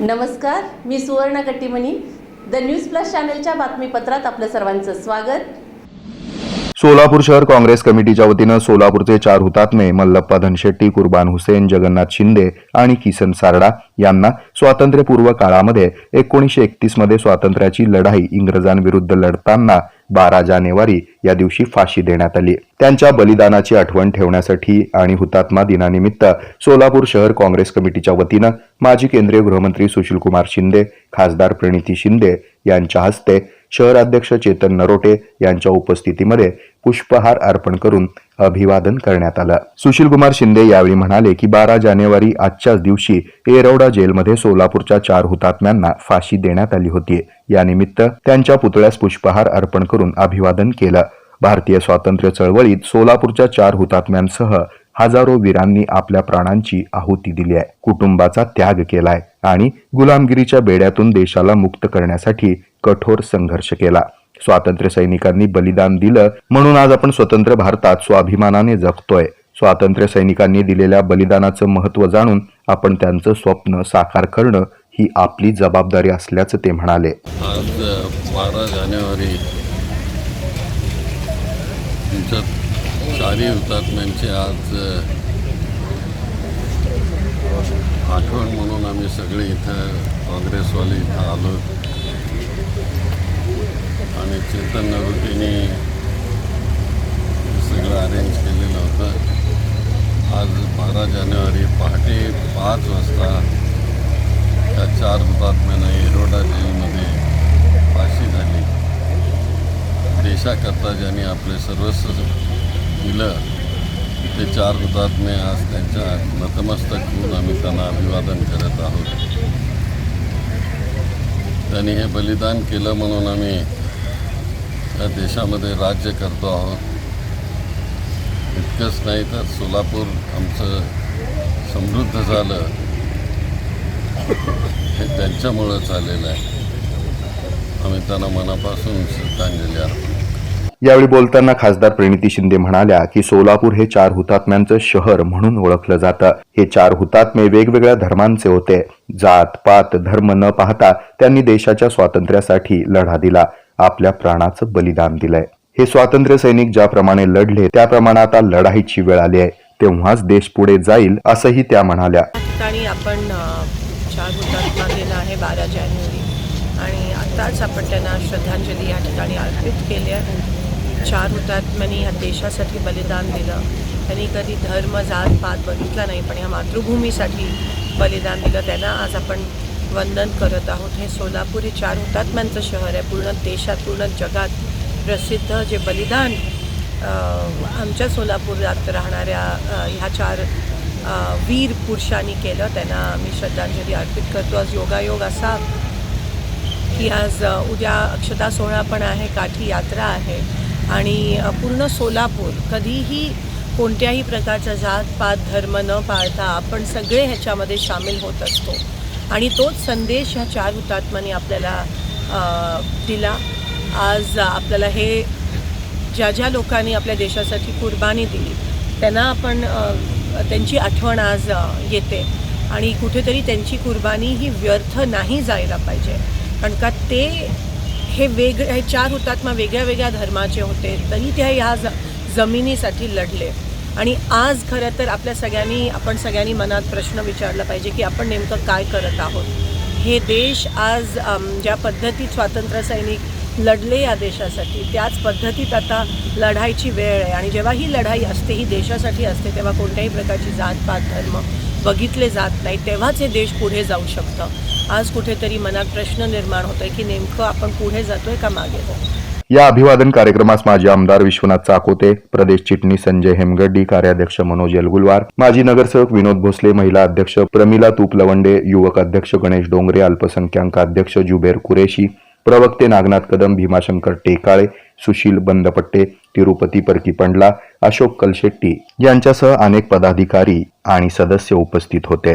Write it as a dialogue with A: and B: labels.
A: नमस्कार मी सुवर्ण Kattimani. The news plus चॅनलच्या बातमीपत्रात आपलं सर्वांचं स्वागत.
B: सोलापूर शहर काँग्रेस कमिटीच्या वतीनं सोलापूरचे चार हुतात्मे मल्लप्पा धनशेट्टी कुर्बान हुसेन जगन्नाथ शिंदे आणि किसन सारडा यांना स्वातंत्र्यपूर्व काळामध्ये एकोणीसशे एकतीसमध्ये स्वातंत्र्याची लढाई इंग्रजांविरुद्ध लढताना बारा जानेवारी या दिवशी फाशी देण्यात आली. त्यांच्या बलिदानाची आठवण ठेवण्यासाठी आणि हुतात्मा दिनानिमित्त सोलापूर शहर काँग्रेस कमिटीच्या वतीनं माजी केंद्रीय गृहमंत्री सुशीलकुमार शिंदे खासदार प्रणिती शिंदे यांच्या हस्ते शहराध्यक्ष चेतन नरोटे यांच्या उपस्थितीमध्ये पुष्पहार अर्पण करून अभिवादन करण्यात आलं. सुशीलकुमार शिंदे यावेळी म्हणाले की बारा जानेवारी आजच्याच दिवशी येरवडा जेलमध्ये सोलापूरच्या चार हुतात्म्यांना फाशी देण्यात आली होती. यानिमित्त त्यांच्या पुतळ्यास पुष्पहार अर्पण करून अभिवादन केलं. भारतीय स्वातंत्र्य चळवळीत सोलापूरच्या चार हुतात्म्यांसह हजारो वीरांनी आपल्या प्राणांची आहुती दिली आहे. कुटुंबाचा त्याग केलाय आणि गुलामगिरीच्या बेड्यातून देशाला मुक्त करण्यासाठी कठोर संघर्ष केला. स्वातंत्र्य सैनिकांनी बलिदान दिलं म्हणून आज आपण स्वतंत्र भारतात स्वाभिमानाने जगतोय. स्वातंत्र्य सैनिकांनी दिलेल्या बलिदानाचं महत्त्व जाणून आपण त्यांचं स्वप्न साकार करणं ही आपली जबाबदारी असल्याचं ते म्हणाले.
C: आज बारा जानेवारी तुमच्या चारही हुतात्म्यांची म्हणजे आज आठवण म्हणून आम्ही सगळे इथं काँग्रेसवाले इथं आलो. आणि चेतन नरुटीने सगळं अरेंज केलेलं होतं. आज बारा जानेवारी पहाटे पाच वाजता त्या चार हुतात्म्यांना एरोडा जेलमध्ये फाशी झाली. देशाकरता ज्यांनी आपले सर्वस्व दिलं ते चार हुतात्मे आज त्यांच्या नतमस्तक होऊन आम्ही त्यांना अभिवादन करत आहोत. त्यांनी हे बलिदान केलं म्हणून आम्ही या देशामध्ये राज्य करतो आहोत. इतकंच नाही तर सोलापूर आमचं समृद्ध झालं. हे त्यांच्यामुळं चाललेलं आहे. आम्ही त्यांना मनापासून श्रद्धांजली अर्पण
B: यावेळी बोलताना खासदार प्रणिती शिंदे म्हणाल्या की सोलापूर हे चार हुतात्म्यांचं शहर म्हणून ओळखलं जातं. हे चार हुतात्मे वेगवेगळ्या धर्मांचे होते. जात पात धर्म न पाहता त्यांनी देशाच्या स्वातंत्र्यासाठी लढा दिला. आपल्या प्राणाचं बलिदान दिलंय. हे स्वातंत्र्य सैनिक ज्याप्रमाणे लढले त्याप्रमाणे आता लढाईची वेळ आली आहे. तेव्हाच देश पुढे जाईल असंही त्या म्हणाल्या.
D: आपण चार हुतात्मा दिन आहे बारा जानेवारी. आणि आत्ताच आपण त्यांना श्रद्धांजली या ठिकाणी अर्पित केली आहे. चार हुतात्म्यांनी ह्या देशासाठी बलिदान दिलं. त्यांनी कधी धर्म जात पात बघितला नाही पण ह्या मातृभूमीसाठी बलिदान दिलं. त्यांना आज आपण वंदन करत आहोत. हे सोलापूर हे चार हुतात्म्यांचं शहर आहे. पूर्ण देशात पूर्ण जगात प्रसिद्ध जे बलिदान आमच्या सोलापुरात राहणाऱ्या ह्या चार वीर पुरुषांनी केलं. त्यांना आम्ही श्रद्धांजली अर्पित करतो. आज योगायोग असा की आज उद्या अक्षता सोहळा पण आहे. काठी यात्रा आहे. आणि पूर्ण सोलापूर कधीही कोणत्याही प्रकारचा जात पात धर्म न पाळता आपण सगळे ह्याच्यामध्ये सामील होत असतो. आणि तोच संदेश ह्या चार हुतात्म्यांनी आपल्याला दिला. आज आपल्याला हे ज्या ज्या लोकांनी आपल्या देशासाठी कुर्बानी दिली त्यांना आपण त्यांची आठवण आज येते. आणि कुठेतरी त्यांची कुर्बानी ही व्यर्थ नाही जायला पाहिजे. कारण का ते हे वेग हे चार हुतात्मा वेगळ्या वेगळ्या धर्माचे होते तरी ते ह्या ज जमिनीसाठी लढले. आणि आज खरं तर आपल्या सगळ्यांनी आपण सगळ्यांनी मनात प्रश्न विचारला पाहिजे की आपण नेमकं काय करत आहोत. हे देश आज ज्या पद्धतीत स्वातंत्र्यसैनिक लढले या देशासाठी त्याच पद्धतीत आता लढाईची वेळ आहे. आणि जेव्हा ही लढाई असते ही देशासाठी असते तेव्हा कोणत्याही प्रकारची जातपात धर्म बघितले जात नाही तेव्हाच हे देश पुढे जाऊ शकतं. आज कुठेतरी मनात प्रश्न निर्माण होतोय की नेमकं आपण पुढे जातोय का मागे? जातोय
B: या अभिवादन कार्यक्रमास माजी आमदार विश्वनाथ चाकोते प्रदेश चिटणीस संजय हेमगड्डी कार्याध्यक्ष मनोज यलगुलवार माजी नगरसेवक विनोद भोसले महिला अध्यक्ष प्रमिला तुपलवंडे युवक अध्यक्ष गणेश डोंगरे अल्पसंख्याक अध्यक्ष जुबेर कुरेशी प्रवक्ते नागनाथ कदम भीमाशंकर टेकाळे सुशील बंदपट्टे तिरुपती परकी पंडला अशोक कलशेट्टी यांच्यासह अनेक पदाधिकारी आणि सदस्य उपस्थित होते.